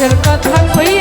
রসের কথা কই